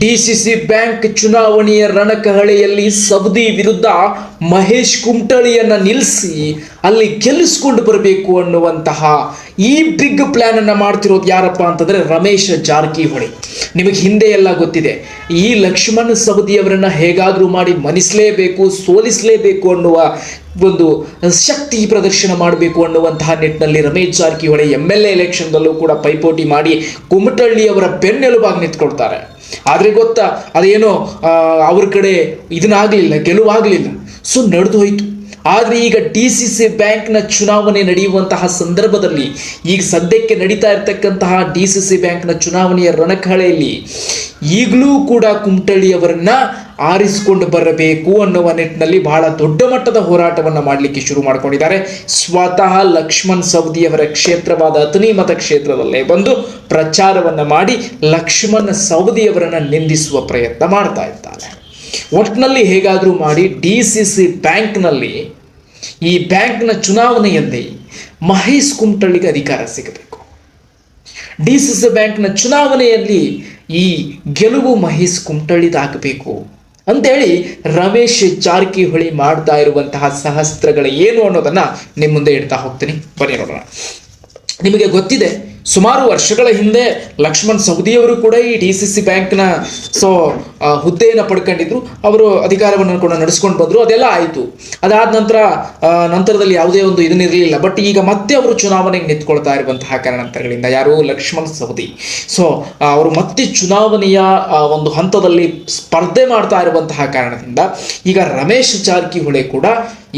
DCC bank ಚುನಾವಣೆಯ ರಣಕಹಳೆಯಲ್ಲಿ Saudi ವಿರುದ್ಧ ಮಹೇಶ್ ಕುಮಟಳಿಯನ್ನು ನಿಲ್ಲಿಸಿ ಅಲ್ಲಿ ಗೆಲ್ಲಿಸ್ಕೊಂಡು ಬರಬೇಕು ಅನ್ನುವಂತಹ ಈ ಬಿಗ್ ಪ್ಲಾನ್ ಅನ್ನು ಮಾಡ್ತಿರೋದು ಯಾರಪ್ಪ ಅಂತಂದ್ರೆ ರಮೇಶ್ ಜಾರಕಿಹೊಳಿ. ನಿಮಗೆ ಹಿಂದೆ ಎಲ್ಲ ಗೊತ್ತಿದೆ. ಈ ಲಕ್ಷ್ಮಣ್ ಸವದಿಯವರನ್ನ ಹೇಗಾದ್ರೂ ಮಾಡಿ ಮನಿಸಲೇಬೇಕು, ಸೋಲಿಸಲೇಬೇಕು ಅನ್ನುವ ಒಂದು ಶಕ್ತಿ ಪ್ರದರ್ಶನ ಮಾಡಬೇಕು ಅನ್ನುವಂತಹ ನಿಟ್ಟಿನಲ್ಲಿ Ramesh Jarkiholi M L A ಎಲೆಕ್ಷನ್ದಲ್ಲೂ ಕೂಡ ಪೈಪೋಟಿ ಮಾಡಿ ಕುಮಟಳ್ಳಿಯವರ ಬೆನ್ನೆಲುಬಾಗಿ ನಿಂತ್ಕೊಳ್ತಾರೆ. ಆದರೆ ಗೊತ್ತಾ, ಅದೇನೋ ಅವ್ರ ಕಡೆ ಇದನ್ನಾಗಲಿಲ್ಲ, ಗೆಲುವಾಗಲಿಲ್ಲ. ಸೊ ನಡೆದು ಹೋಯಿತು. ಆದರೆ ಈಗ ಡಿ ಸಿ ಸಿ ಬ್ಯಾಂಕ್ನ ಚುನಾವಣೆ ನಡೆಯುವಂತಹ ಸಂದರ್ಭದಲ್ಲಿ, ಈಗ ಸದ್ಯಕ್ಕೆ ನಡೀತಾ ಇರತಕ್ಕಂತಹ ಡಿ ಸಿ ಸಿ ಬ್ಯಾಂಕ್ನ ಚುನಾವಣೆಯ ರಣಕಹಳೆಯಲ್ಲಿ ಈಗಲೂ ಕೂಡ ಕುಮಟಳ್ಳಿಯವರನ್ನ ಆರಿಸಿಕೊಂಡು ಬರಬೇಕು ಅನ್ನುವ ನಿಟ್ಟಿನಲ್ಲಿ ಬಹಳ ದೊಡ್ಡ ಮಟ್ಟದ ಹೋರಾಟವನ್ನು ಮಾಡಲಿಕ್ಕೆ ಶುರು ಮಾಡಿಕೊಂಡಿದ್ದಾರೆ. ಸ್ವತಃ ಲಕ್ಷ್ಮಣ್ ಸವದಿಯವರ ಕ್ಷೇತ್ರವಾದ ಅತನಿ ಮತಕ್ಷೇತ್ರದಲ್ಲೇ ಬಂದು ಪ್ರಚಾರವನ್ನು ಮಾಡಿ ಲಕ್ಷ್ಮಣ್ ಸವದಿಯವರನ್ನು ನಿಂದಿಸುವ ಪ್ರಯತ್ನ ಮಾಡ್ತಾ ಇದ್ದಾರೆ. ಒಟ್ಟಿನಲ್ಲಿ ಹೇಗಾದರೂ ಮಾಡಿ ಡಿ ಸಿ ಸಿ ಬ್ಯಾಂಕ್ನಲ್ಲಿ ಈ ಬ್ಯಾಂಕ್ನ ಚುನಾವಣೆಯಲ್ಲಿ ಮಹೇಶ್ ಕುಮಟಳ್ಳಿಗೆ ಅಧಿಕಾರ ಸಿಗಬೇಕು. ಡಿ ಸಿ ಸಿ ಬ್ಯಾಂಕ್ನ ಚುನಾವಣೆಯಲ್ಲಿ ಈ ಗೆಲುವು ಮಹೇಶ್ ಕುಮಟಳ್ಳಿದಾಗಬೇಕು ಅಂತೇಳಿ ರಮೇಶ್ ಜಾರಕಿಹೊಳಿ ಮಾಡ್ತಾ ಇರುವಂತಹ ಸಹಸ್ತ್ರಗಳ ಏನು ಅನ್ನೋದನ್ನ ನಿಮ್ಮ ಮುಂದೆ ಇಡ್ತಾ ಹೋಗ್ತೀನಿ. ಬನ್ನಿ ನೋಡೋಣ. ನಿಮಗೆ ಗೊತ್ತಿದೆ ಸುಮಾರು ವರ್ಷಗಳ ಹಿಂದೆ ಲಕ್ಷ್ಮಣ್ ಸೌದಿಯವರು ಕೂಡ ಈ ಡಿ ಸಿ ಸಿ ಬ್ಯಾಂಕ್ನ, ಸೊ ಹುದ್ದೆಯನ್ನು ಪಡ್ಕೊಂಡಿದ್ರು. ಅವರು ಅಧಿಕಾರವನ್ನು ಕೂಡ ನಡೆಸ್ಕೊಂಡು ಬಂದರು. ಅದೆಲ್ಲ ಆಯಿತು. ಅದಾದ ನಂತರ ನಂತರದಲ್ಲಿ ಯಾವುದೇ ಒಂದು ಇದನ್ನಿರಲಿಲ್ಲ ಬಟ್ ಈಗ ಮತ್ತೆ ಅವರು ಚುನಾವಣೆಗೆ ನಿಂತ್ಕೊಳ್ತಾ ಇರುವಂತಹ ಕಾರಣಾಂತರಗಳಿಂದ ಯಾರು ಲಕ್ಷ್ಮಣ್ ಸೌದಿ ಸೊ ಅವರು ಮತ್ತೆ ಚುನಾವಣೆಯ ಒಂದು ಹಂತದಲ್ಲಿ ಸ್ಪರ್ಧೆ ಮಾಡ್ತಾ ಇರುವಂತಹ ಕಾರಣದಿಂದ ಈಗ ರಮೇಶ್ ಜಾರಕಿಹೊಳಿ ಕೂಡ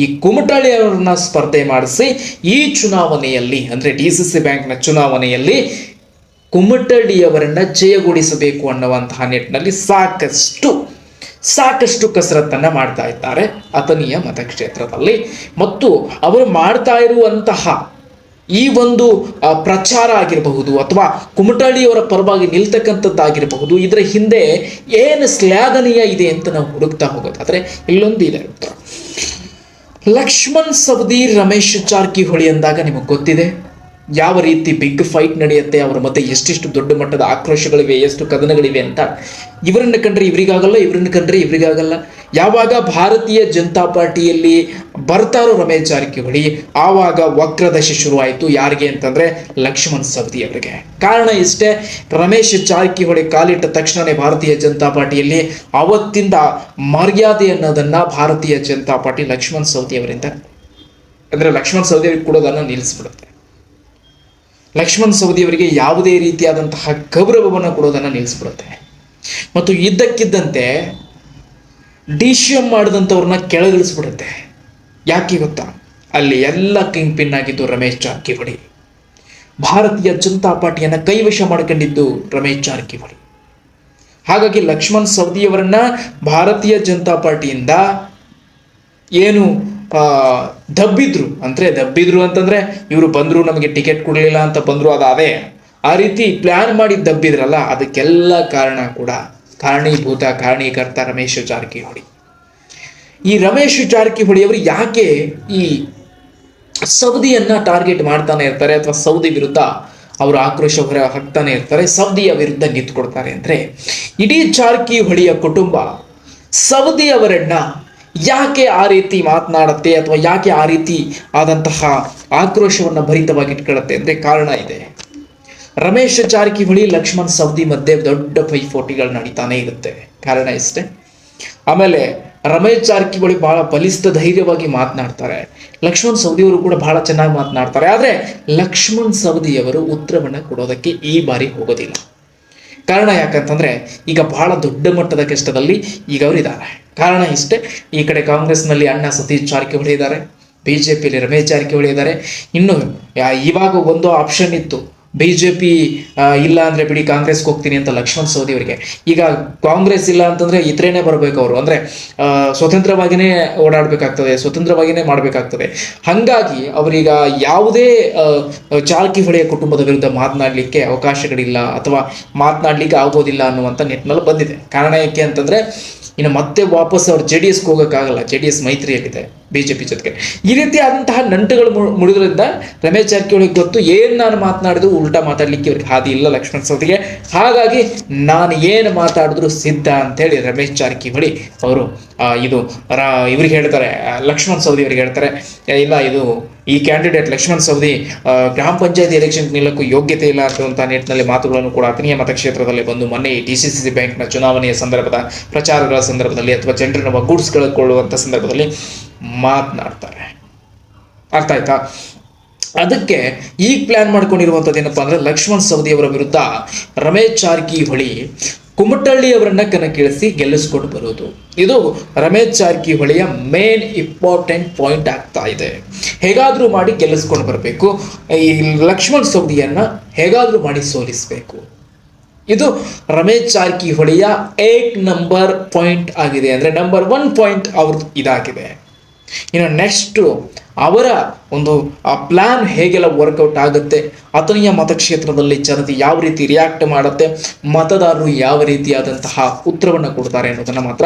ಈ ಕುಮಟಳ್ಳಿ ಅವರನ್ನ ಸ್ಪರ್ಧೆ ಮಾಡಿಸಿ ಈ ಚುನಾವಣೆಯಲ್ಲಿ, ಅಂದ್ರೆ ಡಿ ಸಿ ಸಿ ಬ್ಯಾಂಕ್ನ ಚುನಾವಣೆಯಲ್ಲಿ ಕುಮಟಡಿಯವರನ್ನ ಜಯಗೊಳಿಸಬೇಕು ಅನ್ನುವಂತಹ ನಿಟ್ಟಿನಲ್ಲಿ ಸಾಕಷ್ಟು ಸಾಕಷ್ಟು ಕಸರತ್ತನ್ನು ಮಾಡ್ತಾ ಇದ್ದಾರೆ ಅತನಿಯ ಮತಕ್ಷೇತ್ರದಲ್ಲಿ. ಮತ್ತು ಅವರು ಮಾಡ್ತಾ ಇರುವಂತಹ ಈ ಒಂದು ಪ್ರಚಾರ ಆಗಿರಬಹುದು ಅಥವಾ ಕುಮಟಳ್ಳಿಯವರ ಪರವಾಗಿ ನಿಲ್ತಕ್ಕಂಥದ್ದಾಗಿರಬಹುದು. ಇದರ ಹಿಂದೆ ಏನು ಶ್ಲಾಘನೀಯ ಇದೆ ಅಂತ ನಾವು ಹುಡುಕ್ತಾ ಹೋಗೋದಾದ್ರೆ ಇಲ್ಲೊಂದು ಇದೆ. ಲಕ್ಷ್ಮಣ್ ಸವದಿ ರಮೇಶ್ ಜಾರಕಿಹೊಳಿ ಅಂದಾಗ ನಿಮಗೆ ಗೊತ್ತಿದೆ. ಯಾವ ರೀತಿ ಬಿಗ್ ಫೈಟ್ ನಡೆಯುತ್ತೆ, ಅವರ ಮಧ್ಯೆ ಎಷ್ಟೆಷ್ಟು ದೊಡ್ಡ ಮಟ್ಟದ ಆಕ್ರೋಶಗಳಿವೆ, ಎಷ್ಟು ಕದನಗಳಿವೆ ಅಂತ ಇವರನ್ನ ಕಂಡ್ರೆ ಇವರಿಗಾಗಲ್ಲ, ಇವರನ್ನ ಕಂಡ್ರೆ ಇವರಿಗಾಗಲ್ಲ. ಯಾವಾಗ ಭಾರತೀಯ ಜನತಾ ಪಾರ್ಟಿಯಲ್ಲಿ ಬರ್ತಾರೋ ರಮೇಶ್ ಜಾರಕಿಹೊಳಿ, ಆವಾಗ ವಕ್ರದಶೆ ಶುರುವಾಯಿತು. ಯಾರಿಗೆ ಅಂತಂದ್ರೆ ಲಕ್ಷ್ಮಣ್ ಸವದಿ ಅವರಿಗೆ. ಕಾರಣ ಇಷ್ಟೇ, ರಮೇಶ್ ಜಾರಕಿಹೊಳಿ ಕಾಲಿಟ್ಟ ತಕ್ಷಣನೇ ಭಾರತೀಯ ಜನತಾ ಪಾರ್ಟಿಯಲ್ಲಿ ಅವತ್ತಿಂದ ಮರ್ಯಾದೆ ಅನ್ನೋದನ್ನ ಭಾರತೀಯ ಜನತಾ ಪಾರ್ಟಿ ಲಕ್ಷ್ಮಣ್ ಸವದಿ ಅವರಿಂದ, ಅಂದ್ರೆ ಲಕ್ಷ್ಮಣ್ ಸವದಿ ಅವ್ರಿಗೆ ಕೊಡೋದನ್ನು ನಿಲ್ಲಿಸ್ಬಿಡುತ್ತೆ. ಲಕ್ಷ್ಮಣ್ ಸವದಿಯವರಿಗೆ ಯಾವುದೇ ರೀತಿಯಾದಂತಹ ಗೌರವವನ್ನು ಕೊಡೋದನ್ನು ನಿಲ್ಲಿಸ್ಬಿಡುತ್ತೆ. ಮತ್ತು ಇದ್ದಕ್ಕಿದ್ದಂತೆ ಡಿ ಸಿ ಎಂ ಮಾಡಿದಂಥವ್ರನ್ನ ಕೆಳಗಿಳಿಸ್ಬಿಡುತ್ತೆ. ಯಾಕೆ ಗೊತ್ತಾ? ಅಲ್ಲಿ ಎಲ್ಲ ಕಿಂಗ್ ಪಿನ್ ಆಗಿದ್ದು ರಮೇಶ್ ಜಾರಕಿಹೊಳಿ. ಭಾರತೀಯ ಜನತಾ ಪಾರ್ಟಿಯನ್ನು ಕೈವಶ ಮಾಡ್ಕೊಂಡಿದ್ದು ರಮೇಶ್ ಜಾರಕಿಹೊಳಿ. ಹಾಗಾಗಿ ಲಕ್ಷ್ಮಣ್ ಸವದಿಯವರನ್ನ ಭಾರತೀಯ ಜನತಾ ಪಾರ್ಟಿಯಿಂದ ಏನು ದಬ್ಬಿದ್ರು. ಅಂದ್ರೆ ದಬ್ಬಿದ್ರು ಅಂತಂದ್ರೆ ಇವರು ಬಂದ್ರು, ನಮಗೆ ಟಿಕೆಟ್ ಕೊಡಲಿಲ್ಲ ಅಂತ ಬಂದ್ರು ಅದು ಅದೇ ಆ ರೀತಿ ಪ್ಲಾನ್ ಮಾಡಿ ದಬ್ಬಿದ್ರಲ್ಲ, ಅದಕ್ಕೆಲ್ಲ ಕಾರಣ ಕೂಡ ಕಾರಣೀಭೂತ, ಕಾರಣೀಕರ್ತ ರಮೇಶ್ ಜಾರಕಿಹೊಳಿ. ಈ ರಮೇಶ್ ಜಾರಕಿಹೊಳಿ ಅವರು ಯಾಕೆ ಈ ಸೌದಿಯನ್ನ ಟಾರ್ಗೆಟ್ ಮಾಡ್ತಾನೆ ಇರ್ತಾರೆ ಅಥವಾ ಸೌದಿ ವಿರುದ್ಧ ಅವರು ಆಕ್ರೋಶ ಹೊರ ಹಾಕ್ತಾನೆ ಇರ್ತಾರೆ, ಸೌದಿಯ ವಿರುದ್ಧ ನಿಂತ್ಕೊಡ್ತಾರೆ ಅಂದ್ರೆ ಇಡೀ ಜಾರಕಿಹೊಳಿಯ ಕುಟುಂಬ ಸೌದಿ ಅವರನ್ನ ಯಾಕೆ ಆ ರೀತಿ ಮಾತನಾಡುತ್ತೆ ಅಥವಾ ಯಾಕೆ ಆ ರೀತಿ ಆದಂತಹ ಆಕ್ರೋಶವನ್ನು ಭರಿತವಾಗಿ ಇಟ್ಕೊಳ್ಳುತ್ತೆ ಅಂದರೆ ಕಾರಣ ಇದೆ. ರಮೇಶ್ ಜಾರಕಿಹೊಳಿ, ಲಕ್ಷ್ಮಣ್ ಸವದಿ ಮಧ್ಯೆ ದೊಡ್ಡ ಪೈಪೋಟಿಗಳು ನಡೀತಾನೆ ಇರುತ್ತೆ. ಕಾರಣ ಇಷ್ಟೇ ಆಮೇಲೆ ರಮೇಶ್ ಜಾರಕಿಹೊಳಿ ಬಹಳ ಬಲಿಷ್ಠ ಧೈರ್ಯವಾಗಿ ಮಾತನಾಡ್ತಾರೆ. ಲಕ್ಷ್ಮಣ್ ಸವದಿಯವರು ಕೂಡ ಬಹಳ ಚೆನ್ನಾಗಿ ಮಾತನಾಡ್ತಾರೆ. ಆದರೆ ಲಕ್ಷ್ಮಣ್ ಸವದಿಯವರು ಉತ್ತರವನ್ನ ಕೊಡೋದಕ್ಕೆ ಈ ಬಾರಿ ಹೋಗೋದಿಲ್ಲ. ಕಾರಣ ಯಾಕಂತಂದ್ರೆ ಈಗ ಬಹಳ ದೊಡ್ಡ ಮಟ್ಟದ ಕಷ್ಟದಲ್ಲಿ ಈಗ ಅವರಿದ್ದಾರೆ ಕಾರಣ ಇಷ್ಟೇ, ಈ ಕಡೆ ಕಾಂಗ್ರೆಸ್ನಲ್ಲಿ ಅಣ್ಣ ಸತೀಶ್ ಜಾರಕಿಹೊಳಿ ಇದ್ದಾರೆ ಬಿ ಜೆ ಪಿಯಲ್ಲಿ ರಮೇಶ್ ಜಾರಕಿಹೊಳಿ ಇದ್ದಾರೆ ಇನ್ನು ಇವಾಗ ಒಂದು ಆಪ್ಷನ್ ಇತ್ತು. ಬಿ ಜೆ ಪಿ ಇಲ್ಲ ಅಂದ್ರೆ ಬಿಡಿ ಕಾಂಗ್ರೆಸ್ಗೆ ಹೋಗ್ತೀನಿ ಅಂತ ಲಕ್ಷ್ಮಣ್ ಸವದಿ ಅವರಿಗೆ. ಈಗ ಕಾಂಗ್ರೆಸ್ ಇಲ್ಲ ಅಂತಂದ್ರೆ ಇತರೇನೆ ಬರಬೇಕು ಅವರು. ಅಂದ್ರೆ ಸ್ವತಂತ್ರವಾಗಿನೇ ಓಡಾಡಬೇಕಾಗ್ತದೆ, ಸ್ವತಂತ್ರವಾಗಿನೇ ಮಾಡಬೇಕಾಗ್ತದೆ. ಹಾಗಾಗಿ ಅವರೀಗ ಯಾವುದೇ ಚಾಲ್ಕಿ ಜಾರಕಿಹೊಳಿಯ ಕುಟುಂಬದ ವಿರುದ್ಧ ಮಾತನಾಡಲಿಕ್ಕೆ ಅವಕಾಶಗಳಿಲ್ಲ ಅಥವಾ ಮಾತನಾಡಲಿಕ್ಕೆ ಆಗೋದಿಲ್ಲ ಅನ್ನುವಂಥ ನಿಟ್ಟಿನಲ್ಲಿ ಬಂದಿದೆ. ಕಾರಣ ಯಾಕೆ ಅಂತಂದ್ರೆ, ಇನ್ನು ಮತ್ತೆ ವಾಪಸ್ ಅವ್ರು ಜೆ ಡಿ ಎಸ್ಗೆ ಹೋಗೋಕ್ಕಾಗಲ್ಲ. ಜೆ ಡಿ ಎಸ್ ಮೈತ್ರಿಯಲ್ಲಿದೆ. ಬಿಜೆಪಿ ಜೊತೆಗೆ. ಈ ರೀತಿ ಆದಂತಹ ನಂಟುಗಳು ಮುಡಿದ್ರಿಂದ ರಮೇಶ್ ಜಾರಕಿಹೊಳಿಗೆ ಗೊತ್ತು ಏನು ನಾನು ಮಾತನಾಡಿದ್ರು ಉಲ್ಟಾ ಮಾತಾಡ್ಲಿಕ್ಕೆ ಇವ್ರಿಗೆ ಹಾದಿ ಇಲ್ಲ ಲಕ್ಷ್ಮಣ್ ಸವದಿಗೆ. ಹಾಗಾಗಿ ನಾನು ಏನು ಮಾತಾಡಿದ್ರು ಸಿದ್ಧ ಅಂತೇಳಿ ರಮೇಶ್ ಜಾರಕಿಹೊಳಿ ಅವರು ಇದು ರಾ, ಇವ್ರಿಗೆ ಹೇಳ್ತಾರೆ, ಲಕ್ಷ್ಮಣ್ ಸವದಿ ಅವ್ರಿಗೆ ಹೇಳ್ತಾರೆ ಇಲ್ಲ, ಇದು ಈ ಕ್ಯಾಂಡಿಡೇಟ್ ಲಕ್ಷ್ಮಣ್ ಸವದಿ ಗ್ರಾಮ ಪಂಚಾಯತಿ ಎಲೆಕ್ಷನ್ ನಿಲ್ಲಕ್ಕೂ ಯೋಗ್ಯತೆ ಇಲ್ಲ ಅನ್ನುವಂಥ ನಿಟ್ಟಿನಲ್ಲಿ ಮಾತುಗಳನ್ನು ಕೂಡ ಅಥಣಿಯ ಮತಕ್ಷೇತ್ರದಲ್ಲಿ ಬಂದು ಮೊನ್ನೆ ಡಿ ಸಿ ಸಿ ಬ್ಯಾಂಕ್ನ ಚುನಾವಣೆಯ ಸಂದರ್ಭದ, ಪ್ರಚಾರಗಳ ಸಂದರ್ಭದಲ್ಲಿ ಅಥವಾ ಜನರನ್ನು ಒಗ್ಗೂಡಿಸ್ಕೊಳ್ಳುವಂಥ ಸಂದರ್ಭದಲ್ಲಿ ಮಾತನಾಡ್ತಾರೆ. ಅರ್ಥ ಆಯ್ತಾ? ಅದಕ್ಕೆ ಈಗ ಪ್ಲಾನ್ ಮಾಡ್ಕೊಂಡಿರುವಂಥದ್ದು ಏನಪ್ಪಾ ಅಂದ್ರೆ ಲಕ್ಷ್ಮಣ್ ಸವದಿ ಅವರ ವಿರುದ್ಧ ರಮೇಶ್ ಜಾರಕಿಹೊಳಿ ಕುಮಟಳ್ಳಿ ಅವರನ್ನ ಕಣಕ್ಕಿಳಿಸಿ ಗೆಲ್ಲಿಸ್ಕೊಂಡು ಬರೋದು. ಇದು ರಮೇಶ್ ಜಾರಕಿಹೊಳಿಯ ಮೇನ್ ಇಂಪಾರ್ಟೆಂಟ್ ಪಾಯಿಂಟ್ ಆಗ್ತಾ ಇದೆ. ಹೇಗಾದರೂ ಮಾಡಿ ಗೆಲ್ಲಿಸ್ಕೊಂಡು ಬರಬೇಕು. ಈ ಲಕ್ಷ್ಮಣ್ ಸವದಿಯನ್ನ ಹೇಗಾದರೂ ಮಾಡಿ ಸೋಲಿಸಬೇಕು. ಇದು ರಮೇಶ್ ಜಾರಕಿಹೊಳಿಯ ಏಟ್ ನಂಬರ್ ಪಾಯಿಂಟ್ ಆಗಿದೆ. ಅಂದ್ರೆ ನಂಬರ್ ಒನ್ ಪಾಯಿಂಟ್ ಅವ್ರದ್ದು ಇದಾಗಿದೆ. ಇನ್ನು ನೆಕ್ಸ್ಟು ಅವರ ಒಂದು, ಆ ಪ್ಲಾನ್ ಹೇಗೆಲ್ಲ ವರ್ಕೌಟ್ ಆಗುತ್ತೆ ಅತನಿಯ ಮತಕ್ಷೇತ್ರದಲ್ಲಿ ಜನತೆ ಯಾವ ರೀತಿ ರಿಯಾಕ್ಟ್ ಮಾಡುತ್ತೆ, ಮತದಾರರು ಯಾವ ರೀತಿಯಾದಂತಹ ಉತ್ತರವನ್ನು ಕೊಡ್ತಾರೆ ಅನ್ನೋದನ್ನು ಮಾತ್ರ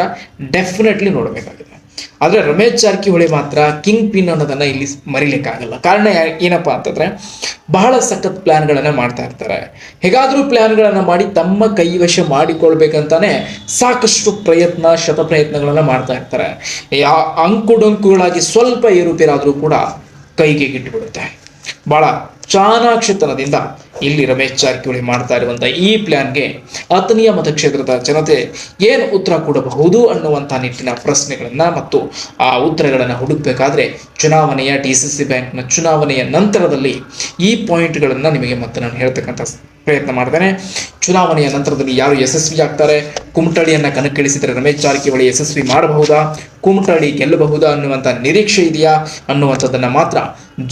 ಡೆಫಿನೆಟ್ಲಿ ನೋಡಬೇಕಾಗಿದೆ. ಆದರೆ ರಮೇಶ್ ಜಾರಕಿಹೊಳಿ ಮಾತ್ರ ಕಿಂಗ್ ಪಿನ್ ಅನ್ನೋದನ್ನ ಇಲ್ಲಿ ಮರಿಲಿಕ್ಕಾಗಲ್ಲ ಕಾರಣ ಏನಪ್ಪ ಅಂತಂದ್ರೆ ಬಹಳ ಸಖತ್ ಪ್ಲ್ಯಾನ್ಗಳನ್ನು ಮಾಡ್ತಾ ಇರ್ತಾರೆ. ಹೇಗಾದ್ರೂ ಪ್ಲ್ಯಾನ್ಗಳನ್ನು ಮಾಡಿ ತಮ್ಮ ಕೈವಶ ಮಾಡಿಕೊಳ್ಬೇಕಂತಾನೆ ಸಾಕಷ್ಟು ಪ್ರಯತ್ನ ಶತ ಪ್ರಯತ್ನಗಳನ್ನ ಮಾಡ್ತಾ ಇರ್ತಾರೆ. ಯಾ, ಅಂಕುಡೊಂಕುಗಳಾಗಿ ಸ್ವಲ್ಪ ಏರುಪೇರಾದರೂ ಕೂಡ ಕೈಗೆ ಗಿಟ್ಟುಬಿಡುತ್ತೆ ಬಹಳ ಚಾಣಾಕ್ಷತನದಿಂದ ಇಲ್ಲಿ ರಮೇಶ್ ಜಾರಕಿಹೊಳಿ ಮಾಡ್ತಾ ಇರುವಂತ ಈ ಪ್ಲಾನ್ಗೆ ಆತನೀಯ ಮತಕ್ಷೇತ್ರದ ಜನತೆ ಏನು ಉತ್ತರ ಕೊಡಬಹುದು ಅನ್ನುವಂಥ ನಿಟ್ಟಿನ ಪ್ರಶ್ನೆಗಳನ್ನ ಮತ್ತು ಆ ಉತ್ತರಗಳನ್ನ ಹುಡುಕ್ಬೇಕಾದ್ರೆ ಚುನಾವಣೆಯ ಡಿ ಸಿ ಸಿ ಬ್ಯಾಂಕ್ನ ಚುನಾವಣೆಯ ನಂತರದಲ್ಲಿ ಈ ಪಾಯಿಂಟ್ಗಳನ್ನ ನಿಮಗೆ ಮತ್ತೆ ನಾನು ಹೇಳ್ತಕ್ಕಂಥ ಪ್ರಯತ್ನ ಮಾಡ್ತಾನೆ. ಚುನಾವಣೆಯ ನಂತರದಲ್ಲಿ ಯಾರು ಯಶಸ್ವಿ ಆಗ್ತಾರೆ? ಕುಮಟಳ್ಳಿಯನ್ನ ಕಣಕ್ಕಿಳಿಸಿದರೆ ರಮೇಶ್ ಜಾರಕಿಹೊಳಿ ಯಶಸ್ವಿ ಮಾಡಬಹುದಾ? ಕುಮಟಳ್ಳಿ ಗೆಲ್ಲಬಹುದಾ ಅನ್ನುವಂಥ ನಿರೀಕ್ಷೆ ಇದೆಯಾ? ಅನ್ನುವಂಥದ್ದನ್ನು ಮಾತ್ರ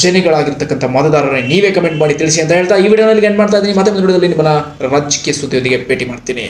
ಜನಗಳಾಗಿರ್ತಕ್ಕಂಥ ಮತದಾರರೇ ನೀವೇ ಕಮೆಂಟ್ ಮಾಡಿ ತಿಳಿಸಿ ಅಂತ ಹೇಳ್ತಾ ಈ ವಿಡಿಯೋನಲ್ಲಿ ಏನು ಮಾಡ್ತಾ ಇದ್ದೀನಿ. ಮತ್ತೆ ವಿಡಿಯೋದಲ್ಲಿ ನಿಮ್ಮನ್ನ ರಾಜಕೀಯ ಸುದ್ದಿಯೊಂದಿಗೆ ಭೇಟಿ ಮಾಡ್ತೀನಿ.